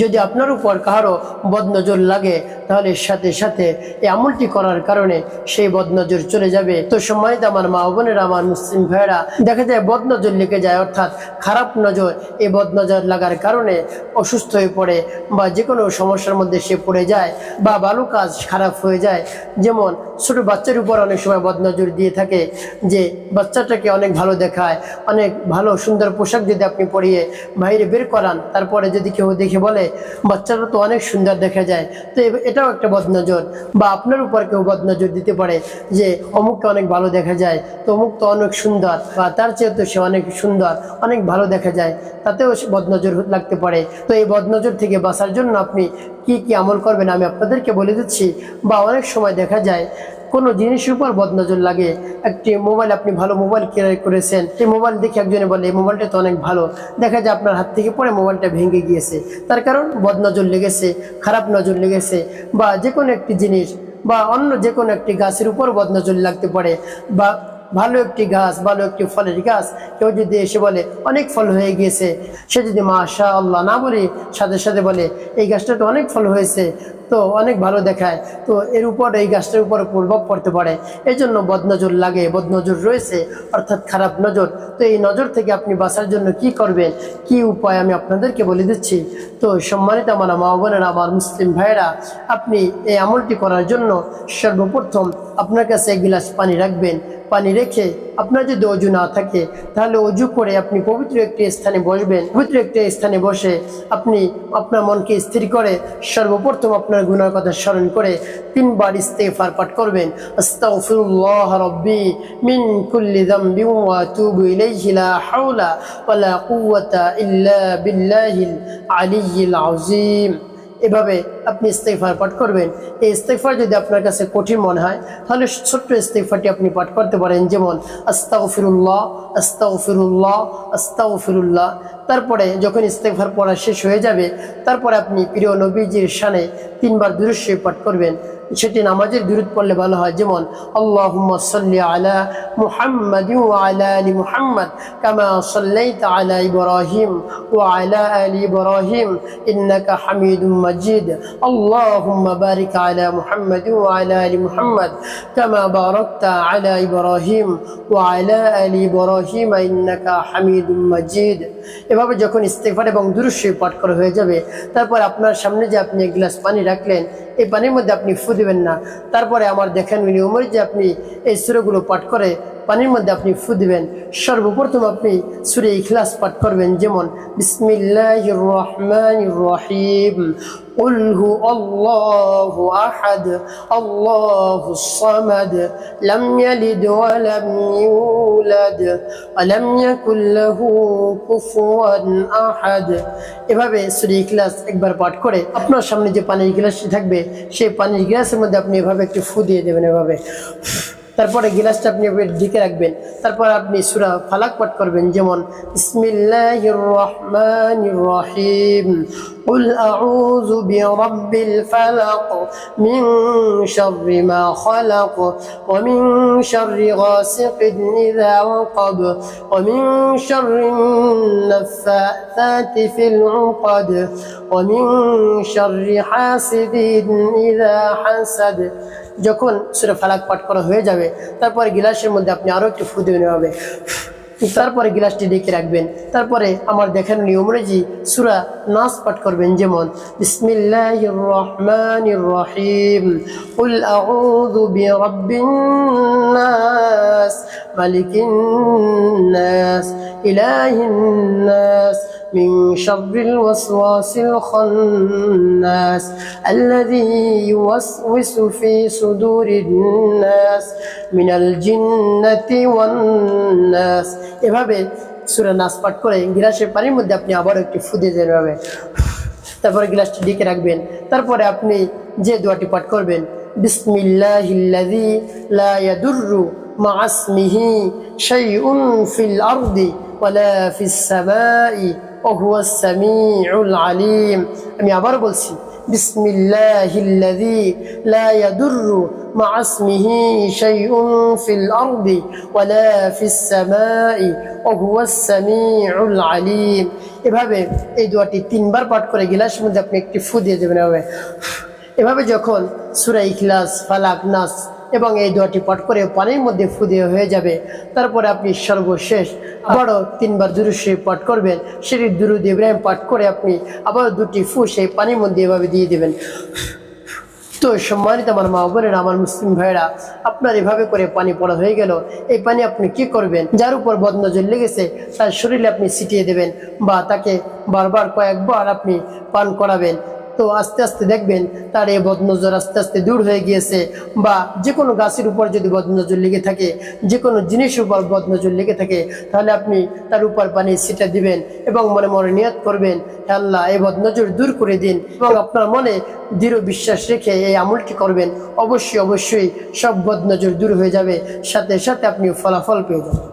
যদি আপনার উপর কারও বদনজর লাগে, তাহলে সাথে সাথে এই আমলটি করার কারণে সেই বদনজর চলে যাবে। তো সময়তে আমার মা বোনেরা, আমার মুসলিম ভাইয়েরা, দেখা যায় বদনজর লেগে যায়, অর্থাৎ খারাপ নজর এই বদনজর লাগার কারণে অসুস্থ হয়ে পড়ে বা যে কোনো সমস্যার মধ্যে সে পড়ে যায় বা ভালো কাজ খারাপ হয়ে যায়। যেমন ছোট বাচ্চার উপর অনেক সময় বদনজর দিয়ে থাকে যে বাচ্চাটাকে অনেক ভালো দেখায়, অনেক ভালো সুন্দর পোশাক যদি আপনি পরিয়ে বাইরে বের করান, তারপরে যদি কেউ দেখে বলে বাচ্চাটা তো অনেক সুন্দর দেখা যায়। তো এটাও একটা বদনজর। বা আপনার উপর কেউ বদনজর দিতে পারে যে, অমুকটা অনেক ভালো দেখা যায়, তো অমুক তো অনেক সুন্দর, বা তার চেয়ে তো সে অনেক সুন্দর, অনেক ভালো দেখা যায়, তাতেও সে বদনজর লাগতে পারে। তো এই বদনজর থেকে বাঁচার জন্য আপনি কি কি আমল করবেন আমি আপনাদেরকে বলে দিচ্ছি। বা অনেক সময় দেখা যায় কোনো জিনিসের উপর বদনজর লাগে। একটি মোবাইল আপনি ভালো মোবাইল ক্রয় করেছেন সেই মোবাইল দেখে একজনে বলে, এই মোবাইলটা তো অনেক ভালো। দেখা যায় আপনার হাত থেকে পরে মোবাইলটা ভেঙে গিয়েছে। তার কারণ বদনজর লেগেছে, খারাপ নজর লেগেছে, বা যে কোনো একটি জিনিস বা অন্য যে কোনো একটি গাছের উপর বদনজর লাগতে পারে, বা ভালো একটি গাছ, ভালো একটি ফলের গাছ, কেউ যদি এসে বলে, অনেক ফল হয়ে গিয়েছে। সে যদি মাশা আল্লাহ না বলে, সাথে সাথে বলে, এই গাছটা তো অনেক ফল হয়েছে। তো অনেক ভালো দেখায়। তো এর উপর, এই গাছটার উপর প্রভাব পড়তে পারে। এই জন্য বদনজর লাগে, বদনজর রয়েছে, অর্থাৎ খারাপ নজর। তো এই নজর থেকে আপনি বাঁচার জন্য কি করবেন? কি উপায় আমি আপনাদেরকে বলে দিচ্ছি। তো সম্মানিত আমার মা বোনেরা, আমার মুসলিম ভাইয়েরা, আপনি এই আমলটি করার জন্য সর্বপ্রথম আপনার কাছে এক গিলাস পানি রাখবেন। পানি রেখে আপনার যদি অজু না থাকে, তাহলে অজু করে আপনি পবিত্র একটি স্থানে বসবেন। পবিত্র একটি স্থানে বসে আপনি আপনার মনকে স্থির করে, সর্বপ্রথম আপনার গুনার কথা স্মরণ করে তিনবার ইস্তেফার পাঠ করবেন। এভাবে আপনি ইস্তেফার পাঠ করবেন। এই ইস্তেফার যদি আপনার কাছে কঠিন মনে হয়, তাহলে ছোট্ট ইস্তেফারটি আপনি পাঠ করতে পারেন। যেমন আস্তাও ফিরুল্লাহ আস্তাও ফিরুল্লাহ আস্তাও ফিরুল্লাহ তারপরে যখন ইস্তেফার পড়া শেষ হয়ে যাবে, তারপরে আপনি প্রিয় নবীজির শানে তিনবার দুরুশ্বী পাঠ করবেন। সেটি নামাজের দূরত পড়লে ভালো হয়। যেমন সাল্লি আলা মুহাম্মাদ ওয়া আলা আলি মুহাম্মাদ কামা সাল্লাইতা আলা ইব্রাহিম ওয়া আলা আলি ইব্রাহিম ইন্নাকা হামিদুম মাজিদ। আলা মুহাম্মাদ ওয়া আলা আলি মুহাম্মাদ কামা বারাকতা আলা ইব্রাহিম ওয়া আলা আলি ইব্রাহিম ইন্নাকা হামিদুম মাজিদ। এভাবে যখন ইস্তেগফার এবং দুরুশ্বী পাঠ করা হয়ে যাবে, তারপর আপনার সামনে যে আপনি এক গ্লাস পানি রাখলেন, এই পানির মধ্যে আপনি ফু দিবেন না। তারপরে আমার দেখেন নিয়মের যে আপনি এই সুরগুলো পাঠ করে পানির মধ্যে আপনি ফু দিবেন সর্বপ্রথম আপনি সুরে ইখলাস পাঠ করবেন যেমন বিসমিল্লাহ রহমান রহিম قل هو الله أحد الله الصمد لم يلد ولم يولد ولم يكن له كفوا أحد এভাবে সুরি ইখলাস একবার পাঠ করে আপনার সামনে যে পানির গিলাসটি থাকবে সেই পানির গিলাসের মধ্যে আপনি এভাবে একটু ফু দিয়ে দেবেন এভাবে তারপরে গিলাসটা আপনি এভাবে ঢেকে রাখবেন তারপর আপনি সুরা ফালাক পাঠ করবেন যেমন বিসমিল্লাহির রহমানির রহিম قل أعوذ برب الفلق من شر ما خلق ومن شر غاسق إذا وقب ومن شر النفاثات في العقد ومن شر حاسد إذا حسد যখন সুরে ফালাক পাঠ করা হয়ে যাবে, তারপরে গিলাসের মধ্যে আপনি আরও একটু ফু দেবেন এভাবে তারপরে গিলাসটি ডেকে রাখবেন। তারপরে আমার দেখানো নিয়ম সুরা নাচ পাঠ করবেন যেমন, বিসমিল্লাহির রহিম নাস من شر الوسواس الخناس الذي يوسوس في صدور الناس من الجنة والناس এভাবে সুরা নাচ পাঠ করে গিলাসের পানির মধ্যে আপনি আবার একটু ফুদে দেন এভাবে তারপরে গিলাসটি ঢেকে রাখবেন তারপরে আপনি যে দোয়াটি পাঠ করবেন বিসমিল্লাহিল্লাযী লা ইয়াদুররু মা ইসমিহি শাইউন ফিল আরদি ওয়ালা ফিস সামাই وهو السميع العليم আমি আবার বলছি بسم الله الذي لا يضر مع اسمه شيء في الأرض ولا في السماء وهو السميع العليم এভাবে এই দোয়াটি তিনবার পাঠ করে গিলাসের মধ্যে আপনি একটি ফু দিয়ে দেবেন এভাবে এভাবে যখন সুরা ইখলাস ফালাক নাস এবং এই দোয়াটি পাঠ করে পানির মধ্যে ফু দিয়ে হয়ে যাবে। তারপরে আপনি সর্বশেষ বড় তিনবার দুরুশে পাঠ করবেন। সেটি দুরুদ ইব্রাহিম পাঠ করে আপনি আবার দুটি ফু সেই পানির মধ্যে এভাবে দিয়ে দেবেন। তো সম্মানিত আমার মা বোনেরা, আমার মুসলিম ভাইরা আপনার এভাবে করে পানি পড়া হয়ে গেল। এই পানি আপনি কি করবেন? যার উপর বদনজর লেগেছে, তার শরীরে আপনি ছিটিয়ে দেবেন বা তাকে বারবার কয়েকবার আপনি পান করাবেন। তো আস্তে আস্তে দেখবেন তার এই বদনজর আস্তে আস্তে দূর হয়ে গিয়েছে বা যে কোনো গাছের উপর যদি বদনজর লেগে থাকে যে কোনো জিনিসের উপর বদনজর লেগে থাকে, তাহলে আপনি তার উপর পানি ছিটা দিবেন এবং মনে মনে নিয়ত করবেন, "হে আল্লাহ এই বদনজর দূর করে দিন এবং আপনার মনে দৃঢ় বিশ্বাস রেখে এই আমলটি করবেন। অবশ্যই অবশ্যই সব বদনজর দূর হয়ে যাবে, সাথে সাথে আপনি ফলাফল পেয়ে যাবেন।